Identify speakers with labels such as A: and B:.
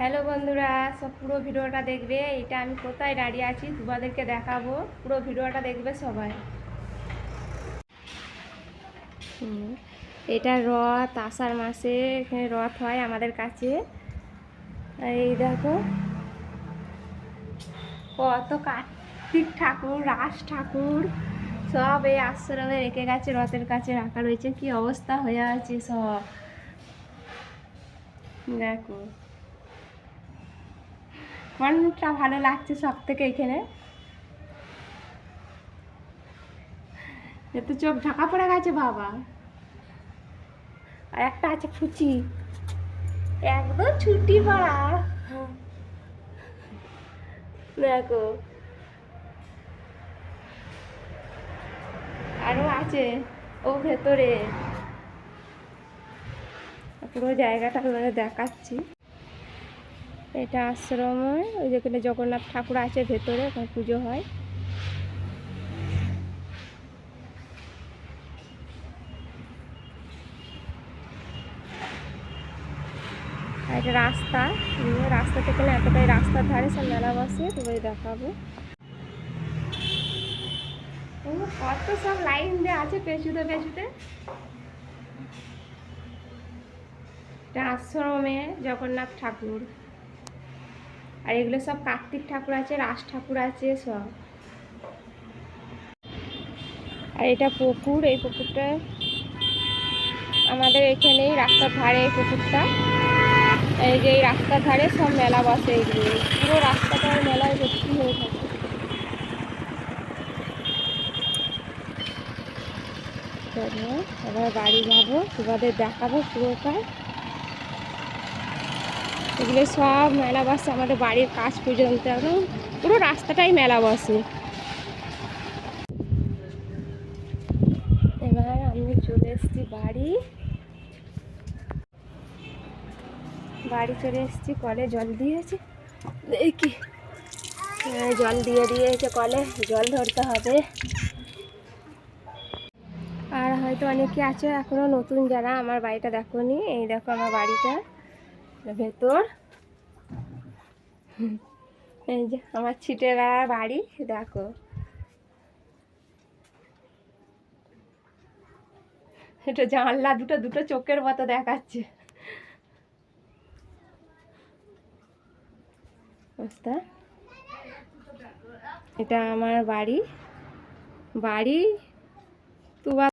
A: Hello বন্ধুরা সব পুরো ভিডিওটা দেখবে। এটা আমি কোথায় দাঁড়িয়ে আছি তোমাদেরকে দেখাবো। পুরো ভিডিওটা দেখবে সবাই। এটা রথ, আষাঢ় মাসে এখানে রথ হয় আমাদের কাছে। এই দেখো, কত কার্তিক ঠাকুর, রাস ঠাকুর, সব এই আশ্রমে রেখে গেছে, রথের কাছে রাখা রয়েছে। কি অবস্থা হয়ে আছে সব। দেখো কোনটা ভালো লাগছে সব থেকে এখানে। এ তো চোখ ঢাকা পড়ে গেছে বাবা। আর একটা আছে ফুচি। একদম ছুটি পড়া। দেখো। আরও আছে ও ভেতরে। পুরো জায়গাটা দেখাচ্ছি। এটা আশ্রম ওই যেখানে জগন্নাথ ঠাকুর আছে ভেতরে, ওখানে পুজো হয়। এটা রাস্তা রাস্তা থেকে না এতটাই রাস্তার ধারে সব মেলা বসে, তোমাদের দেখাবো। কত সব লাইন দেওয়া আছে পেছুতে পেছুতে এটা আশ্রমে জগন্নাথ ঠাকুর। আর এগুলো সব কার্তিক ঠাকুর আছে, রাস ঠাকুর আছে, সব। আর এটা পুকুর, এই পুকুরটা আমাদের এখানেই রাস্তার ধারে এই পুকুরটা। এই যে এই রাস্তার ধারে সব মেলা বসে এইগুলো পুরো রাস্তাটা মেলায় ভর্তি হয়ে থাকে? এবার বাড়ি যাব, তোমাদের দেখাবো পুরোটা। এগুলো সব মেলা বসে আমাদের বাড়ির কাজ পর্যন্ত একদম পুরো রাস্তাটাই মেলা বসে। এবার আমি চলে এসেছি বাড়ি। বাড়ি চলে এসেছি কলে জল দিয়েছে। দেখি হ্যাঁ, জল দিয়ে দিয়েছে কলে জল ধরতে হবে। আর হয়তো অনেকে আছে এখনও নতুন যারা আমার বাড়িটা দেখোনি। এই দেখো আমার বাড়িটা। ভেতর। এই যে আমার ছিটে বেড়ার বাড়ি, দেখো। এটা জানলা দুটো দুটো চোখের মতো দেখাচ্ছে। বুঝতে এটা আমার বাড়ি। বাড়ি, তুবা